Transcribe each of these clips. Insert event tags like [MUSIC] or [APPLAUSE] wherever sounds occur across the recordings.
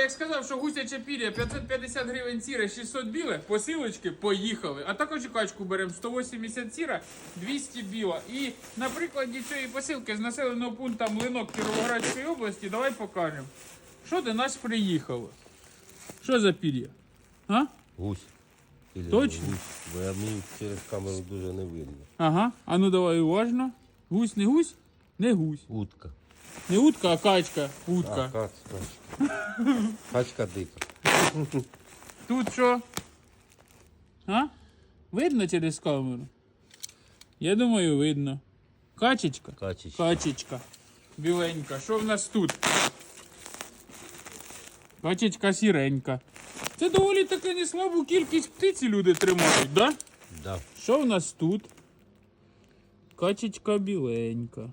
як сказав, що гусяче пір'я 550 гривень сіре, 600 біле, посилочки поїхали. А також качку беремо 180 сіра, 200 біла. І на прикладі цієї посилки з населеного пункту Млинок Кіровоградської області давай покажемо. Що до нас приїхало? Що за пір'я? А? Гусь. Точно? Гусь. Бо я мені через камеру дуже не видно. Ага. А ну давай уважно. Гусь не гусь? Не гусь. Утка. Не утка, а качка. А, Утка. кац, качка. Качка дика. Тут що? А? Видно через камеру? Я думаю, видно. Качечка? Качечка. Качечка. Біленька. Що в нас тут? Качечка сіренька. Це доволі таки не слабу кількість птиці люди тримають, да? Да. Що в нас тут? Качечка біленька.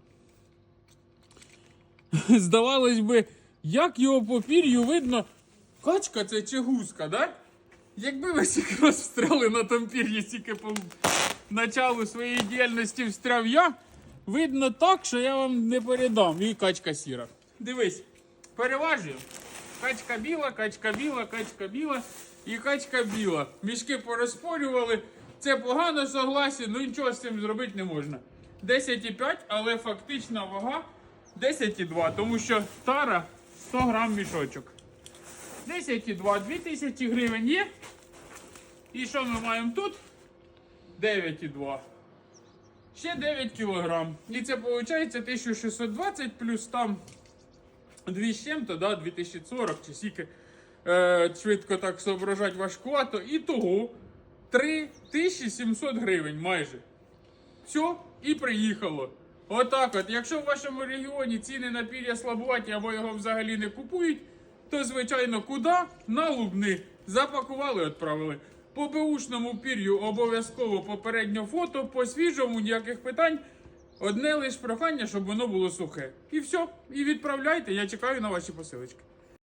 [LAUGHS] Здавалось би, як його по пір'ю видно, качка це чи гуска, да? Якби ви стільки раз встряли на тому пір'ї, стільки по началу своєї діяльності встряв я, видно так, що я вам не передам. І качка сіра. Дивись, переважую. Качка біла, качка біла, качка біла і качка біла. Мішки порозпорювали. Це погано согласен, ну нічого з цим зробити не можна. 10,5, але фактична вага 10,2, тому що тара 100 грам мішочок. 10,2, 2000 гривень є. І що ми маємо тут? 9,2. Ще 9 кілограм. І це виходить 1620 плюс там 2 з чим-то, да, 2040 чи скільки. Е, швидко так соображати важкувато. І того 3700 гривень майже. Все, і приїхало. Отак от. Якщо в вашому регіоні ціни на пір'я слабуваті або його взагалі не купують, то звичайно куди? На лубни. Запакували, відправили. По беушному пір'ю обов'язково попередньо фото, по свіжому ніяких питань. Одне лише прохання, щоб воно було сухе. І все. І відправляйте. Я чекаю на ваші посилочки.